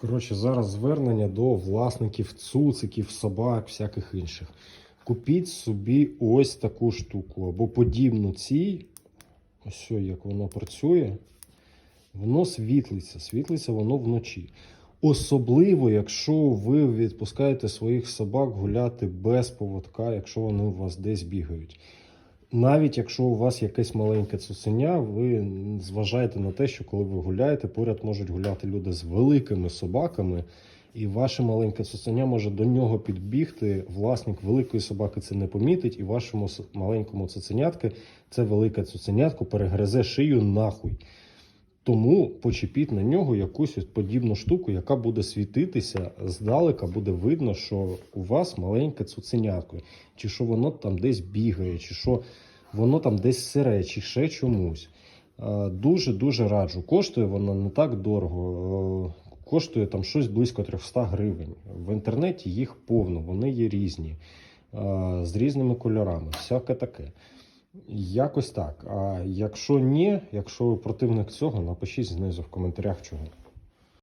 Коротше, зараз звернення до власників цуциків, собак, всяких інших. Купіть собі ось таку штуку або подібну цій. Ось як воно працює. Воно світлиться, світлиться воно вночі. Особливо, якщо ви відпускаєте своїх собак гуляти без поводка, якщо вони у вас десь бігають. Навіть якщо у вас якесь маленьке цуценя, ви зважаєте на те, що коли ви гуляєте, поряд можуть гуляти люди з великими собаками, і ваше маленьке цуценя може до нього підбігти. Власник великої собаки це не помітить, і вашому маленькому цуценятки це велике цуценятко перегризе шию нахуй. Тому почепіть на нього якусь подібну штуку, яка буде світитися здалека, буде видно, що у вас маленьке цуценятко, чи що воно там десь бігає, чи що воно там десь сире, чи ще чомусь. Дуже дуже раджу. Коштує воно не так дорого. Е, Коштує там щось близько 300 гривень. В інтернеті їх повно, вони є різні, з різними кольорами, всяке таке. Якось так. А якщо ні, якщо ви противник цього, напишіть знизу в коментарях чого.